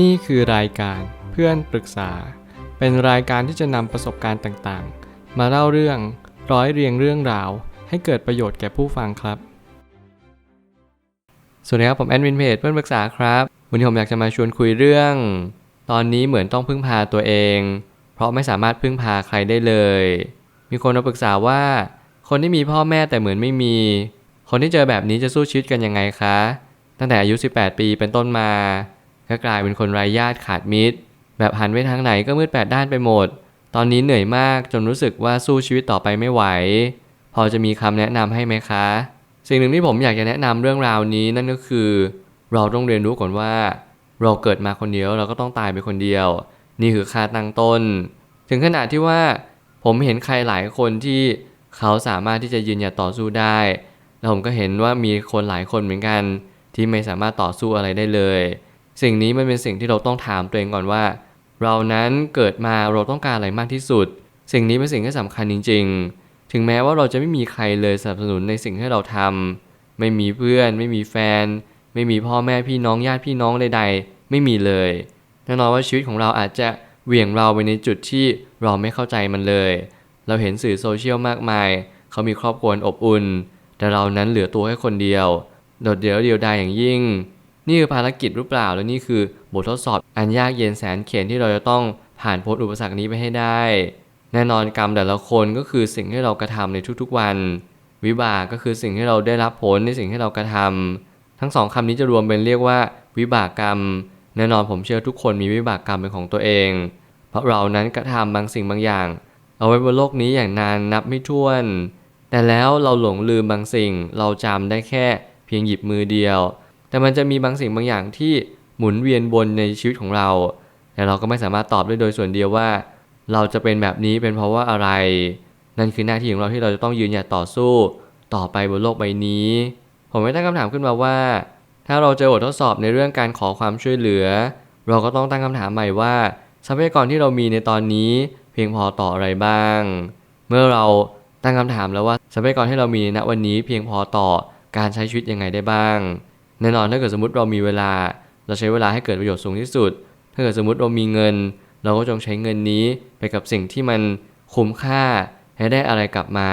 นี่คือรายการเพื่อนปรึกษา เป็นรายการที่จะนำประสบการณ์ต่างๆ มาเล่าเรื่องร้อยเรียงเรื่องราว ให้เกิดประโยชน์แก่ผู้ฟังครับ สวัสดีครับ ผมแอดมินเพจเพื่อนปรึกษาครับ วันนี้ผมอยากจะมาชวนคุยเรื่อง ตอนนี้เหมือนต้องพึ่งพาตัวเอง เพราะไม่สามารถพึ่งพาใครได้เลย มีคนมาปรึกษาว่า คนที่มีพ่อแม่แต่เหมือนไม่มี คนที่เจอแบบนี้จะสู้ชีวิตกันยังไงคะ ตั้งแต่อายุ 18 ปีเป็นต้นมา ก็กลายเป็นคนไร้ญาติขาดมิตร แบบหันไปทางไหนก็มืดแปดด้านไปหมด ตอนนี้เหนื่อยมากจนรู้สึกว่าสู้ชีวิตต่อไปไม่ไหว พอจะมีคำแนะนำให้ไหมคะ สิ่งหนึ่งที่ผมอยากจะแนะนำเรื่องราวนี้นั่นก็คือ เราต้องเรียนรู้ก่อนว่า เราเกิดมาคนเดียวเราก็ต้องตายไปคนเดียว นี่คือค่าตั้งต้น ถึงขนาดที่ว่า ผมเห็นใครหลายคนที่เขาสามารถที่จะยืนหยัดต่อสู้ได้ แล้วผมก็เห็นว่ามีคนหลายคนเหมือนกัน ที่ไม่สามารถต่อสู้อะไรได้เลย สิ่งนี้มันเป็นสิ่งที่เราต้องถามตัวเองก่อนว่า เรานั้นเกิดมาเราต้องการอะไรมากที่สุด สิ่งนี้เป็นสิ่งที่สำคัญจริง ๆ ถึงแม้ว่าเราจะไม่มีใครเลยสนับสนุนในสิ่งที่เราทำไม่มีเพื่อน ไม่มีแฟน ไม่มีพ่อแม่พี่น้องญาติพี่น้องใดๆ ไม่มีเลยแน่นอนว่าชีวิตของเราอาจจะเหวี่ยงเราไปในจุดที่เราไม่เข้าใจมันเลย เราเห็นสื่อโซเชียลมากมาย เขามีครอบครัวอบอุ่น แต่เรานั้นเหลือตัวแค่คนเดียว โดดเดี่ยวเดียวดายอย่างยิ่ง นี่คือภารกิจหรือเปล่า และนี่คือบททดสอบอันยากเย็นแสนเข็ญที่เราจะต้องผ่านพ้นอุปสรรคนี้ไปให้ได้ แน่นอนกรรมแต่ละคนก็คือสิ่งที่เรากระทำในทุกๆวัน วิบากก็คือสิ่งที่เราได้รับผลในสิ่งที่เรากระทำทั้งสองคำนี้จะรวมเป็นเรียกว่าวิบากกรรม แน่นอนผมเชื่อทุกคนมีวิบากกรรมเป็นของตัวเอง เพราะเรานั้นกระทำบางสิ่งบางอย่าง เอาไว้บนโลกนี้อย่างนานนับไม่ถ้วน แต่แล้วเราหลงลืมบางสิ่ง เราจำได้แค่เพียงหยิบมือเดียว แต่มันจะมีบางสิ่งบางอย่างที่หมุนเวียนวนในชีวิตของเรา แต่เราก็ไม่สามารถตอบได้โดยส่วนเดียวว่า เราจะเป็นแบบนี้เป็นเพราะว่าอะไร นั่นคือหน้าที่ของเราที่เราจะต้องยืนหยัดต่อสู้ ต่อไปบนโลกใบนี้ ผมไม่ตั้งคำถามขึ้นมาว่า ถ้าเราเจอบททดสอบในเรื่องการขอความช่วยเหลือ เราก็ต้องตั้งคำถามใหม่ว่าทรัพยากรที่เรามีในตอนนี้ เพียงพอต่ออะไรบ้าง เมื่อเราตั้งคำถามแล้วว่าทรัพยากรที่เรามีณวันนี้เพียงพอต่อการใช้ชีวิตยังไงได้บ้าง แน่นอนถ้าเกิดสมมติเรามีเวลา เราใช้เวลาให้เกิดประโยชน์สูงที่สุด ถ้าเกิดสมมติเรามีเงิน เราก็จงใช้เงินนี้ไปกับสิ่งที่มันคุ้มค่าให้ได้อะไรกลับมา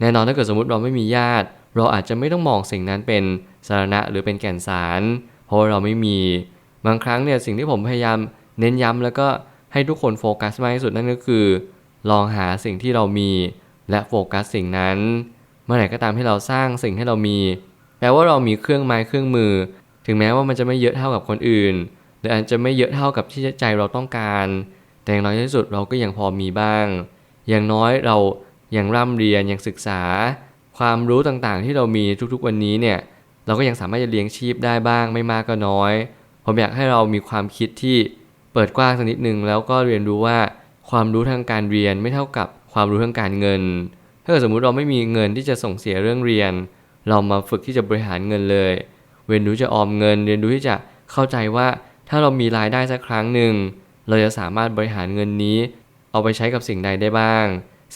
แน่นอนถ้าเกิดสมมติเราไม่มีญาติ เราอาจจะไม่ต้องมองสิ่งนั้นเป็นสาระหรือเป็นแก่นสาร เพราะเราไม่มีบางครั้งเนี่ยสิ่งที่ผมพยายามเน้นย้ำแล้วก็ให้ทุกคนโฟกัสมากที่สุดนั่นก็คือ ลองหาสิ่งที่เรามีและโฟกัสสิ่งนั้น เมื่อไหร่ก็ตามที่เราสร้างสิ่งให้เรามี แปลว่าเรามีเครื่องไม้เครื่องมือ ถึงแม้ว่ามันจะไม่เยอะเท่ากับคนอื่นหรืออาจจะไม่เยอะเท่ากับที่ใจเราต้องการ แต่อย่างน้อยที่สุดเราก็ยังพอมีบ้าง อย่างน้อยเรายังร่ำเรียนยังศึกษา ความรู้ต่างๆ ที่เรามีทุกๆวันนี้เนี่ยเราก็ยังสามารถจะเลี้ยงชีพได้บ้างไม่มากก็น้อย ผมอยากให้เรามีความคิดที่เปิดกว้างสักนิดหนึ่งแล้วก็เรียนรู้ว่าความรู้ทางการเรียนไม่เท่ากับความรู้ทางการเงิน ถ้าเกิดสมมุติเราไม่มีเงินที่จะส่งเสียเรื่องเรียน เรามาฝึกที่จะบริหารเงินเลย เรียนรู้จะออมเงิน เรียนรู้ที่จะเข้าใจว่าถ้าเรามีรายได้สักครั้งหนึ่ง เราจะสามารถบริหารเงินนี้ เอาไปใช้กับสิ่งใดได้บ้าง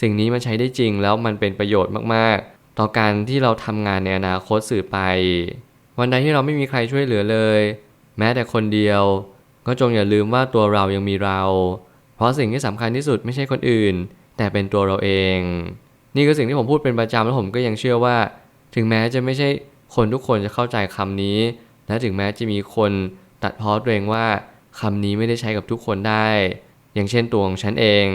สิ่งนี้มันใช้ได้จริงแล้วมันเป็นประโยชน์มากๆ ต่อการที่เราทำงานในอนาคตสื่อไป วันใดที่เราไม่มีใครช่วยเหลือเลย แม้แต่คนเดียว ก็จงอย่าลืมว่าตัวเรายังมีเรา เพราะสิ่งที่สำคัญที่สุดไม่ใช่คนอื่น แต่เป็นตัวเราเอง นี่คือสิ่งที่ผมพูดเป็นประจำแล้วผมก็ยังเชื่อว่า ถึงแม้จะไม่ใช่คนทุกคนจะเข้าใจคำนี้ และถึงแม้จะมีคนตัดพ้อตัวเองว่าคำนี้ไม่ได้ใช้กับทุกคนได้ อย่างเช่นตัวของฉันเอง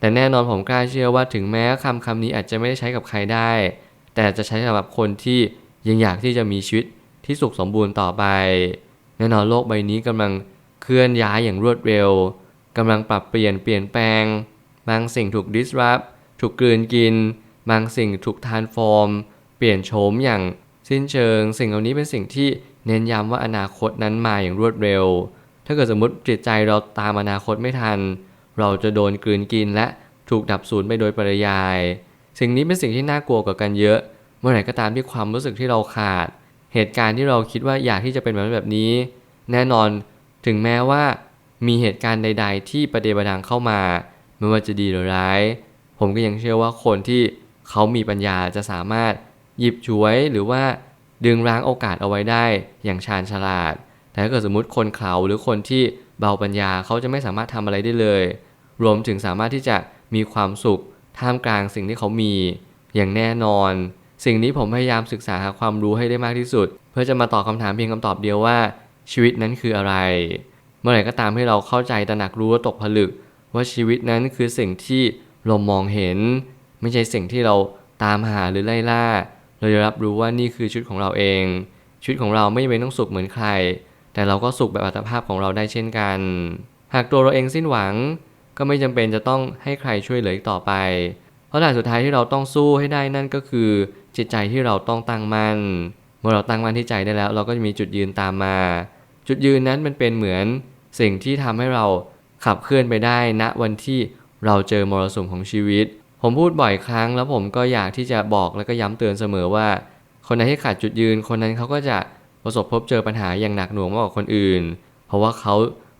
แต่แน่นอนผมกล้าเชื่อว่าถึงแม้คำคำนี้อาจจะไม่ได้ใช้กับใครได้ แต่จะใช้สำหรับคนที่ยังอยากที่จะมีชีวิตที่สุขสมบูรณ์ต่อไป แน่นอนโลกใบนี้กำลังเคลื่อนย้ายอย่างรวดเร็วกำลังปรับเปลี่ยนเปลี่ยนแปลง บางสิ่งถูก disrupt ถูกกลืนกิน บางสิ่งถูก transform เปลี่ยนโฉมอย่างสิ้นเชิง สิ่งเหล่านี้เป็นสิ่งที่เน้นย้ำว่าอนาคตนั้นมาอย่างรวดเร็ว ถ้าเกิดสมมติจิตใจเราตามอนาคตไม่ทัน เราจะโดนกลืนกินและถูกดับสูญไปโดยปริยาย สิ่งนี้เป็นสิ่งที่น่ากลัวกว่ากันเยอะ เมื่อไหร่ก็ตามที่ความรู้สึกที่เราขาด เหตุการณ์ที่เราคิดว่าอยากที่จะเป็นแบบนั้นแบบนี้ แน่นอนถึงแม้ว่ามีเหตุการณ์ใด ๆ ที่ประเดประดังเข้ามา ไม่ว่าจะดีหรือร้าย ผมก็ยังเชื่อว่าคนที่เขามีปัญญาจะสามารถ หยิบฉวยหรือว่าดึงรั้งโอกาสเอาไว้ได้อย่างชาญฉลาด แต่ถ้าเกิดสมมติคนเขาหรือคนที่เบาปัญญาเขาจะไม่สามารถทำอะไรได้เลย รวมถึงสามารถที่จะมีความสุขท่ามกลางสิ่งที่เขามีอย่างแน่นอน สิ่งนี้ผมพยายามศึกษาหาความรู้ให้ได้มากที่สุด เพื่อจะมาตอบคำถามเพียงคำตอบเดียวว่า ชีวิตนั้นคืออะไร เมื่อไหร่ก็ตามให้เราเข้าใจตระหนักรู้และตกผลึก ว่าชีวิตนั้นคือสิ่งที่เรามองเห็น ไม่ใช่สิ่งที่เราตามหาหรือไล่ล่า เราจะรับรู้ว่านี่คือชีวิตของเราเองชีวิตของเราไม่จำเป็นต้องสุขเหมือนใคร แต่เราก็สุขแบบอัตภาพของเราได้เช่นกัน หากตัวเราเองสิ้นหวัง ก็ไม่จำเป็นจะต้องให้ใครช่วยเหลืออีกต่อไป เพราะด่านสุดท้ายที่เราต้องสู้ให้ได้นั่นก็คือ จิตใจที่เราต้องตั้งมั่น เมื่อเราตั้งมั่นที่ใจได้แล้ว เราก็จะมีจุดยืนตามมา จุดยืนนั้นมันเป็นเหมือนสิ่งที่ทำให้เราขับเคลื่อนไปได้ณวันที่เราเจอมรสุมของชีวิต ผมพูดบ่อยครั้งแล้วผมก็อยากที่จะบอกแล้วก็ย้ำเตือนเสมอว่า คนไหนที่ขาดจุดยืน คนนั้นเขาก็จะประสบพบเจอปัญหาอย่างหนักหน่วงมากกว่าคนอื่น เพราะว่าเขา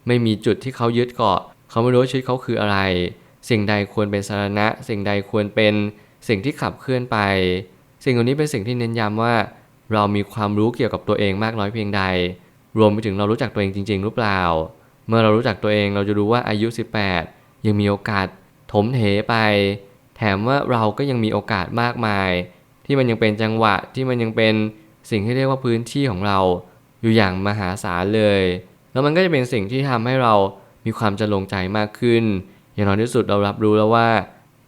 ไม่มีจุดที่เขายึดเกาะ เขาไม่รู้ชีวิตเขาคืออะไร สิ่งใดควรเป็นสาระสิ่งใดควรเป็นสิ่งที่ขับเคลื่อนไป สิ่งเหล่านี้เป็นสิ่งที่เน้นย้ำว่า เรามีความรู้เกี่ยวกับตัวเองมากน้อยเพียงใด รวมไปถึงเรารู้จักตัวเองจริง ๆ หรือเปล่า เมื่อเรารู้จักตัวเองเราจะรู้ว่าอายุ 18 ยังมีโอกาสถมเทไป แถมว่าเราก็ยังมีโอกาสมากมาย ที่มันยังเป็นจังหวะที่มันยังเป็นสิ่งที่เรียกว่าพื้นที่ของเรา อยู่อย่างมหาศาลเลย แล้วมันก็จะเป็นสิ่งที่ทำให้เรามีความจะลงใจมากขึ้น อย่างน้อยที่สุดเรารับรู้แล้วว่า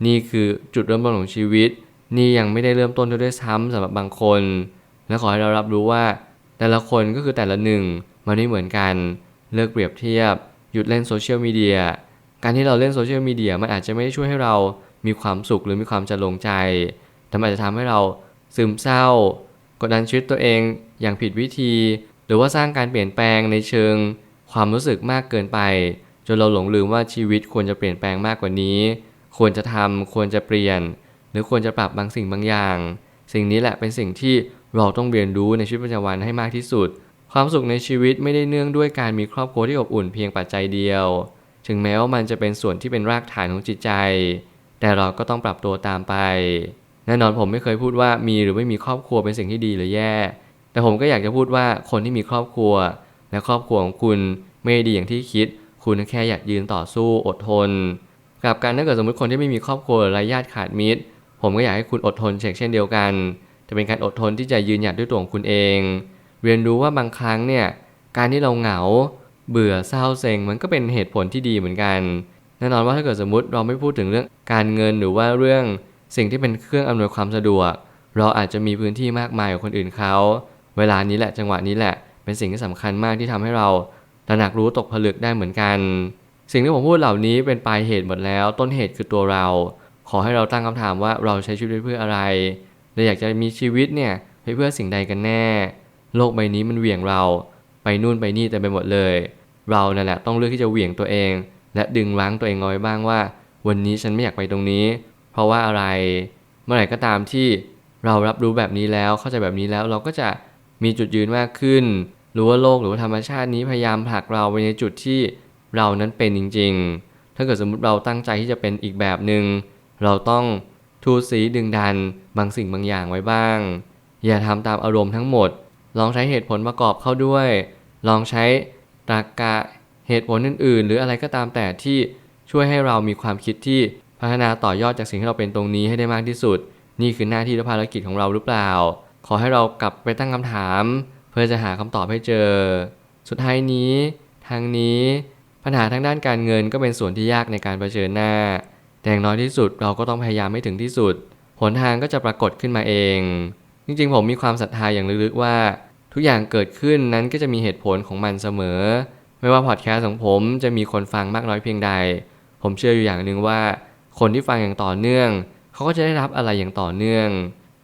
นี่คือจุดเริ่มต้นของชีวิต นี่ยังไม่ได้เริ่มต้นด้วยซ้ำสำหรับบางคน และขอให้เรารับรู้ว่า แต่ละคนก็คือแต่ละหนึ่งมันไม่เหมือนกัน เลิกเปรียบเทียบ หยุดเล่นโซเชียลมีเดีย การที่เราเล่นโซเชียลมีเดียมันอาจจะไม่ได้ช่วยให้เรา มีความสุขหรือมีความจะลงใจแต่มันอาจจะทำให้เราซึมเศร้ากดดันชีวิตตัวเองอย่างผิดวิธี หรือว่าสร้างการเปลี่ยนแปลงในเชิง ความรู้สึกมากเกินไป จนเราหลงลืมว่าชีวิตควรจะเปลี่ยนแปลงมากกว่านี้ ควรจะทำควรจะเปลี่ยน หรือควรจะปรับบางสิ่งบางอย่าง สิ่งนี้แหละเป็นสิ่งที่เราต้องเรียนรู้ในชีวิตประจำวันให้มากที่สุด ความสุขในชีวิตไม่ได้เนื่องด้วยการมีครอบครัวที่อบอุ่นเพียงปัจจัยเดียว ถึงแม้ว่ามันจะเป็นส่วนที่เป็นรากฐานของจิตใจ แต่เราก็ต้องปรับตัวตามไป แน่นอนผมไม่เคยพูดว่ามีหรือไม่มีครอบครัวเป็นสิ่งที่ดีหรือแย่ แต่ผมก็อยากจะพูดว่าคนที่มีครอบครัว และครอบครัวของคุณไม่ดีอย่างที่คิด คุณแค่อยากยืนต่อสู้อดทน กับการถ้าเกิดสมมติคนที่ไม่มีครอบครัวรือญาติขาดมิตร ผมก็อยากให้คุณอดทนเช่นเดียวกัน จะเป็นการอดทนที่จะยืนหยัดด้วยตัวของคุณเอง เรียนรู้ว่าบางครั้งเนี่ยการที่เราเหงา เบื่อเศร้าเซ็งมันก็เป็นเหตุผลที่ดีเหมือนกัน แน่นอนว่าถ้าเกิดสมมติเราไม่พูดถึงเรื่องการเงินหรือว่าเรื่องสิ่งที่เป็นเครื่องอำนวยความสะดวก เราอาจจะมีพื้นที่มากมายกว่าคนอื่นเขา เวลานี้แหละจังหวะนี้แหละ เป็นสิ่งที่สำคัญมากที่ทำให้เราตระหนักรู้ตกผลึกได้เหมือนกัน สิ่งที่ผมพูดเหล่านี้เป็นปลายเหตุหมดแล้ว ต้นเหตุคือตัวเรา ขอให้เราตั้งคำถามว่าเราใช้ชีวิตเพื่ออะไรเราอยากจะมีชีวิตเนี่ยเพื่อสิ่งใดกันแน่ โลกใบนี้มันเหวี่ยงเรา ไปนู่นไปนี่แต่ไปหมดเลย เรานั่นแหละต้องเลือกที่จะเหวี่ยงตัวเอง และดึงล้างตัวเองเอาไว้บ้างว่า วันนี้ฉันไม่อยากไปตรงนี้ เพราะว่าอะไรเมื่อไหร่ก็ตามที่เรารับรู้แบบนี้แล้วเข้าใจแบบนี้แล้วเราก็จะมีจุดยืนมากขึ้นรู้ว่าโลกหรือว่าธรรมชาตินี้พยายามผลักเราไปในจุดที่เรานั้นเป็นจริง ๆ ถ้าเกิดสมมติเราตั้งใจที่จะเป็นอีกแบบหนึง่งเราต้องทูสีดึงดันบางสิ่งบางอย่างไว้บ้าง อย่าทำตามอารมณ์ทั้งหมด ลองใช้เหตุผลประกอบเข้าด้วย ลองใช้ตรรกะ เหตุผลอื่น ๆ หรืออะไรก็ตามแต่ที่ช่วยให้เรามีความคิดที่พัฒนาต่อยอดจากสิ่งที่เราเป็นตรงนี้ให้ได้มากที่สุด นี่คือหน้าที่และภารกิจของเราหรือเปล่า ขอให้เรากลับไปตั้งคำถาม เพื่อจะหาคำตอบให้เจอ สุดท้ายนี้ ทางนี้ปัญหาทางด้านการเงินก็เป็นส่วนที่ยากในการเผชิญหน้า แต่อย่างน้อยที่สุดเราก็ต้องพยายามให้ถึงที่สุดหนทางก็จะปรากฏขึ้นมาเอง จริงๆ ผมมีความศรัทธาอย่างลึกๆว่า ทุกอย่างเกิดขึ้นนั้นก็จะมีเหตุผลของมันเสมอ ไม่ว่าพอดแคสต์ของผมจะมีคนฟังมากน้อยเพียงใด ผมเชื่ออยู่อย่างหนึ่งว่า คนที่ฟังอย่างต่อเนื่อง เขาก็จะได้รับอะไรอย่างต่อเนื่อง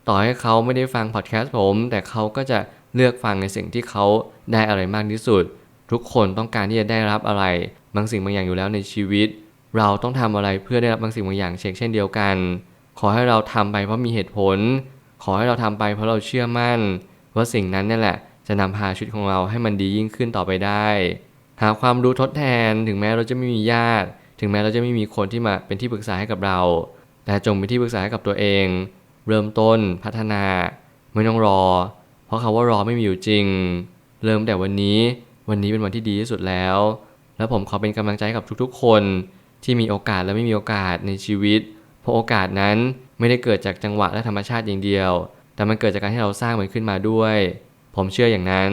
ต่อให้เขาไม่ได้ฟังพอดแคสต์ผม แต่เขาก็จะเลือกฟังในสิ่งที่เขาได้อะไรมากที่สุด ทุกคนต้องการที่จะได้รับอะไรบางสิ่งบางอย่างอยู่แล้วในชีวิต เราต้องทำอะไรเพื่อได้รับบางสิ่งบางอย่างเช็คเช่นเดียวกัน ขอให้เราทำไปเพราะมีเหตุผล ขอให้เราทำไปเพราะเราเชื่อมั่นว่าสิ่งนั้นนี่แหละจะนำพาชีวิตของเราให้มันดียิ่งขึ้นต่อไปได้ หาความรู้ทดแทน ถึงแม้เราจะไม่มีญาติ ถึงแม้เราจะไม่มีคนที่มาเป็นที่ปรึกษาให้กับเรา แต่จงเป็นที่ปรึกษาให้กับตัวเอง เริ่มต้นพัฒนาไม่ต้องรอ เพราะคาว่ารอไม่มีอยู่จริง เริ่มแต่วันนี้วันนี้เป็นวันที่ดีที่สุดแล้ว และผมขอเป็นกำลังใจกับทุกๆ คนที่มีโอกาสและไม่มีโอกาสในชีวิต เพราะโอกาสนั้นไม่ได้เกิดจากจังหวะและธรรมชาติอย่างเดียว แต่มันเกิดจากการที่เราสร้างมันขึ้นมาด้วย ผมเชื่ออย่างนั้น